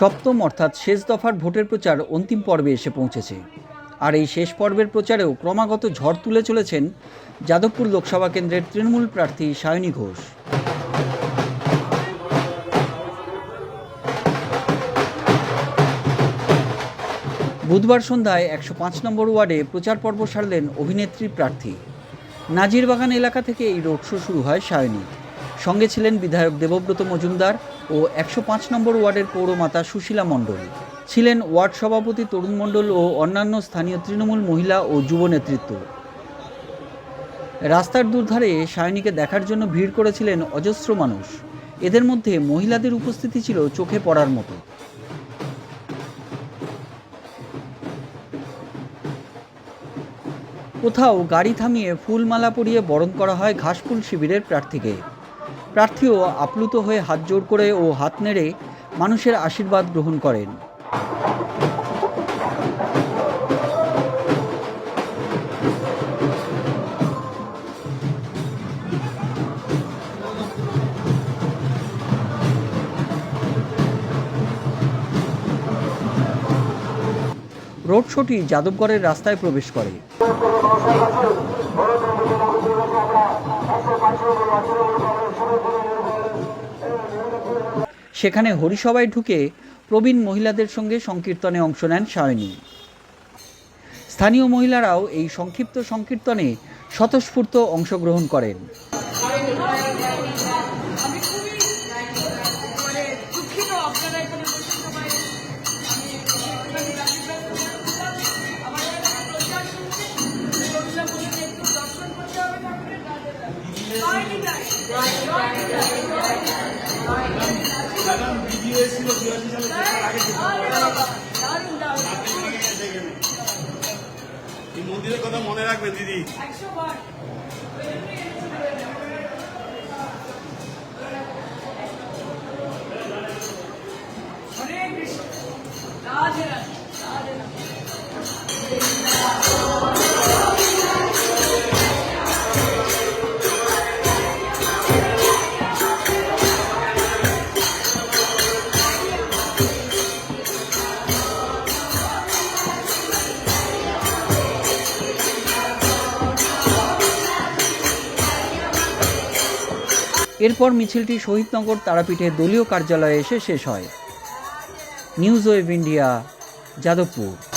সপ্তম অর্থাৎ শেষ দফার ভোটের প্রচার অন্তিম পর্বে এসে পৌঁছেছে। আর এই শেষ পর্বের প্রচারেও ক্রমাগত ঝড় তুলে চলেছেন যাদবপুর লোকসভা কেন্দ্রের তৃণমূল প্রার্থী সায়নী ঘোষ। বুধবার সন্ধ্যায় একশো পাঁচ নম্বর ওয়ার্ডে প্রচার পর্ব সারলেন অভিনেত্রী প্রার্থী। নাজিরবাগান এলাকা থেকে এই রোড শো শুরু হয় সায়নী। সঙ্গে ছিলেন বিধায়ক দেবব্রত মজুমদার ও একশো পাঁচ নম্বর ওয়ার্ডের পৌরমাতা সুশীলা মণ্ডল। ছিলেন ওয়ার্ড সভাপতি তরুণ মণ্ডল ও অন্যান্য স্থানীয় তৃণমূল মহিলা ও যুব নেতৃত্ব। রাস্তার দুর্ধারে সায়নীকে দেখার জন্য ভিড় করেছিলেন অজস্র মানুষ। এদের মধ্যে মহিলাদের উপস্থিতি ছিল চোখে পড়ার মতো। কোথাও গাড়ি থামিয়ে ফুলমালা পরিয়ে বরণ করা হয় ঘাসফুল শিবিরের প্রার্থীকে। প্রার্থীও আপ্লুত হয়ে হাত জোড় করে ও হাত নেড়ে মানুষের আশীর্বাদ গ্রহণ করেন। রোড শোটি যাদবগড়ের রাস্তায় প্রবেশ করে। সেখানে হরিসভায় ঢুকে প্রবীণ মহিলাদের সঙ্গে সংকীর্তনে অংশ নেন সায়নী। স্থানীয় মহিলারাও এই সংক্ষিপ্ত সংকীর্তনে স্বতঃস্ফূর্ত অংশগ্রহণ করেন। আমি খুবই দুঃখিত আপনারা এখানে বসে এই মন্দিরের কথা মনে রাখবেন দিদি। হরে কৃষ্ণ। রাধে। এরপর মিছিলটি শহীদনগর তারাপীঠে দলীয় কার্যালয়ে এসে শেষ হয়। News web India Jadavpur.